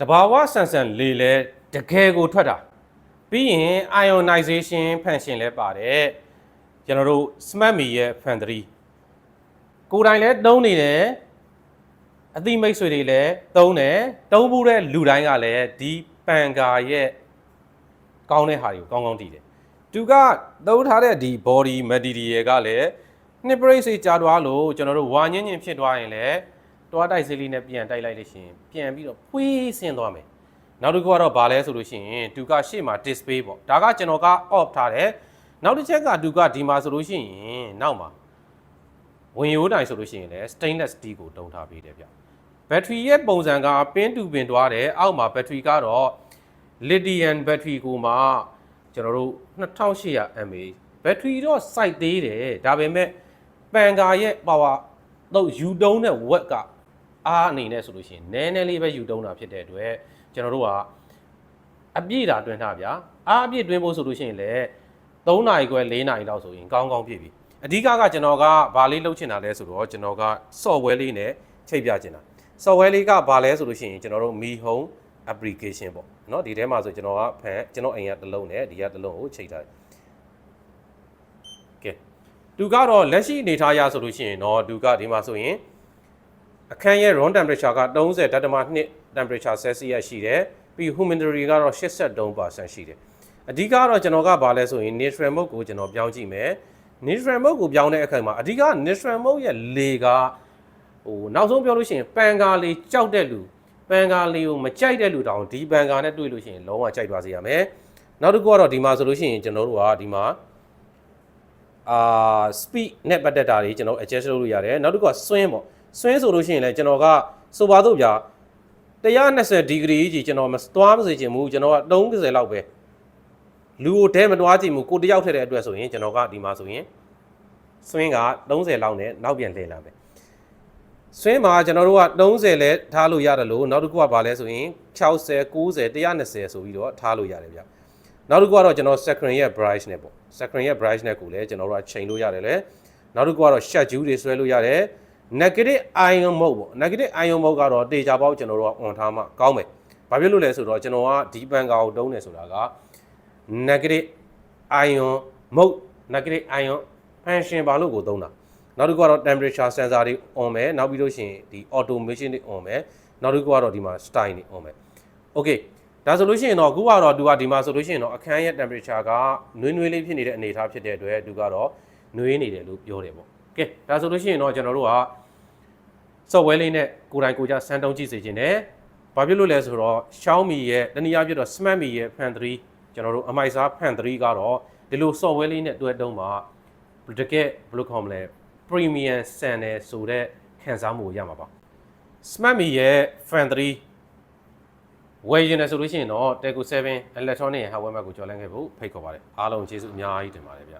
တဘာဝဆန်ဆန်လေလဲတကယ်ကိုထွက်တာပြီးရင် ionization function လဲပါတယ်ကျွန်တော်တို့ smart me ရဲ့ fan 3ကိုယ်တိုင်လဲတုံးနေတယ်အသိမိတ်ဆွေတွေလည်းတုံးတယ်တုံးဘူးတဲ့လူတိုင်းကလည်းဒီပန်ကာရဲ့ကောင်းတဲ့ဟာတွေကိုကောင်းကောင်းတည်တယ်သူကသုံးထားတဲ့ဒီ body material ကလည်းနှစ်ပရိတ်စိတ်ကြာသွားလို့ကျွန်တော်တို့ဝါညင်းညင်းဖြစ်သွားရင်လည်း တွားတိုက်စေးလေးနဲ့ပြန်တိုက်လိုက်လို့ရှိရင်ပြန်ပြီးတော့ဖွေးဆင်းသွားမယ်နောက်တစ်ခုကတော့ဘာလဲဆိုလို့ရှိရင်သူကရှေ့မှာ display ပေါ့ဒါကကျွန်တော်က off ထားတယ်နောက်တစ်ချက်ကသူကဒီမှာဆိုလို့ရှိရင်နောက်မှာဝင်ရိုးတိုင်ဆိုလို့ရှိရင်လည်း stainless steel ကိုတုံးထားပေးတယ်ဗျဘက်ထရီရဲ့ပုံစံကပင်းတူပင်သွားတယ်အောက်မှာဘက်ထရီကတော့ lithium battery ကိုမှကျွန်တော်တို့2800 mAh ဘက်ထရီတော့ site သေးတယ်ဒါပေမဲ့ပန်ကာရဲ့ power တော့ယူတုံးတဲ့ဝက်က အားအနေနဲ့ဆိုလို့ရှိရင်နည်းနည်းလေးပဲယူတုံးတာဖြစ်တဲ့အတွက်ကျွန်တော်တို့ကအပြည့်တာတွင်းထားဗျာအားအပြည့်တွင်းဖို့ဆိုလို့ရှိရင်လည်း3နာရီခွဲ4နာရီလောက်ဆိုရင်ကောင်းကောင်းပြည့်ပြီအဓိကကကျွန်တော်ကဘာလေးလုပ်ချင်တာလဲဆိုတော့ကျွန်တော်က software လေးနဲ့ချိန်ပြချင်တာ software လေးကဘာလဲဆိုလို့ရှိရင်ကျွန်တော်တို့ Mi Home application ပေါ့เนาะဒီထဲမှာဆိုကျွန်တော်ကဖန်ကျွန်တော်အိမ်ကတစ်လုံးနဲ့ဒီကတစ်လုံးကိုချိန်ထားတယ်ကဲသူကတော့လက်ရှိအနေထားရဆိုလို့ရှိရင်တော့သူကဒီမှာဆိုရင် အခန်းရဲ့ room temperature က30.2 temperature celsius ရှိတယ်ပြီး humidity ကတော့83%ရှိတယ်အဓိကတော့ကျွန်တော်ကဘာလဲဆိုရင် neutral mode ကိုကျွန်တော်ပြောင်းကြည့်မယ် neutral mode ကိုပြောင်းတဲ့အခါမှာအဓိက neutral mode ရဲ့လေကဟိုနောက်ဆုံးပြောလို့ရှိရင်ပန်ကာလေးကြောက်တဲ့လူပန်ကာလေးကိုမကြိုက်တဲ့လူတောင်ဒီပန်ကာနဲ့တွေ့လို့ရှိရင်လုံးဝကြိုက်သွားစေရမယ်နောက်တစ်ခုကတော့ဒီမှာဆိုလို့ရှိရင်ကျွန်တော်တို့ကဒီမှာအာ speed နဲ့ပတ်သက်တာတွေကျွန်တော် adjust လုပ်လို့ရတယ်နောက်တစ်ခုက swing ပေါ့ swing ဆိုလို့ရှိရင်လည်းကျွန်တော်ကဆိုပါတော့ဗျာ120ဒီဂရီကြီးကျွန်တော်မသွားမစေချင်ဘူးကျွန်တော်က30လောက်ပဲလူကိုတဲမတွားချင်ဘူးကိုတယောက်ထည့်တဲ့အတွက်ဆိုရင်ကျွန်တော်ကဒီမှာဆိုရင် swing က30လောက်နဲ့နောက်ပြန်လှည့်လာမယ် swing မှာကျွန်တော်တို့က30လဲထားလို့ရတယ်လို့နောက်တစ်ခုကဘာလဲဆိုရင်60 90 120ဆိုပြီးတော့ထားလို့ရတယ်ဗျနောက်တစ်ခုကတော့ကျွန်တော် screen ရဲ့ bright နဲ့ပေါ့ screen ရဲ့ bright နဲ့ကိုလည်းကျွန်တော်တို့ကချိန်လို့ရတယ်လေနောက်တစ်ခုကတော့ schedule တွေဆွဲလို့ရတယ် negative ion mode ပေါ့ negative ion mode ကတော့တေချာပေါက်ကျွန်တော်တို့က on ထားမှကောင်းမယ်ဘာဖြစ်လို့လဲဆိုတော့ကျွန်တော်ကဒီပန်ကာကိုတုံးနေဆိုတာက negative ion mode negative ion function ဘာလို့ကိုသုံးတာနောက်တစ်ခုကတော့ temperature sensor တွေ on မယ်နောက်ပြီးလို့ရှိရင်ဒီ automation တွေ on မယ်နောက်တစ်ခုကတော့ဒီမှာ style တွေ on မယ် okay ဒါဆိုလို့ရှိရင်တော့အခုကတော့သူကဒီမှာဆိုလို့ရှိရင်တော့အခန်းရဲ့ temperature ကနွေးနွေးလေးဖြစ်နေတဲ့အနေအထားဖြစ်တဲ့အတွက်သူကတော့နွေးနေတယ်လို့ပြောတယ်ပေါ့ ကဲဒါဆိုလို့ရှိရင်တော့ကျွန်တော်တို့က software လေးနဲ့ကိုယ်တိုင်ကိုယ်ကျစမ်းတုံးကြည့်စေခြင်းနဲ့ဘာဖြစ်လို့လဲဆိုတော့ Xiaomi ရဲ့တနည်းအားဖြင့်တော့ Smart Mi ရဲ့ Fan 3ကျွန်တော်တို့အမိုက်စား Fan 3ကတော့ဒီလို software လေးနဲ့တွဲတုံးမှာတကယ်ဘယ်လိုခေါ်မလဲ premium ဆန်တယ်ဆိုတဲ့ခံစားမှုကိုရမှာပါ Smart Mi ရဲ့ Fan 3ဝယ်ရင်လည်းဆိုလို့ရှိရင်တော့ Teco 7 electronic hardware မှာကိုကြော်လန့်ခဲ့ဖို့ဖိတ်ခေါ်ပါတယ်အားလုံးကျေးဇူးအများကြီးတင်ပါတယ်ဗျ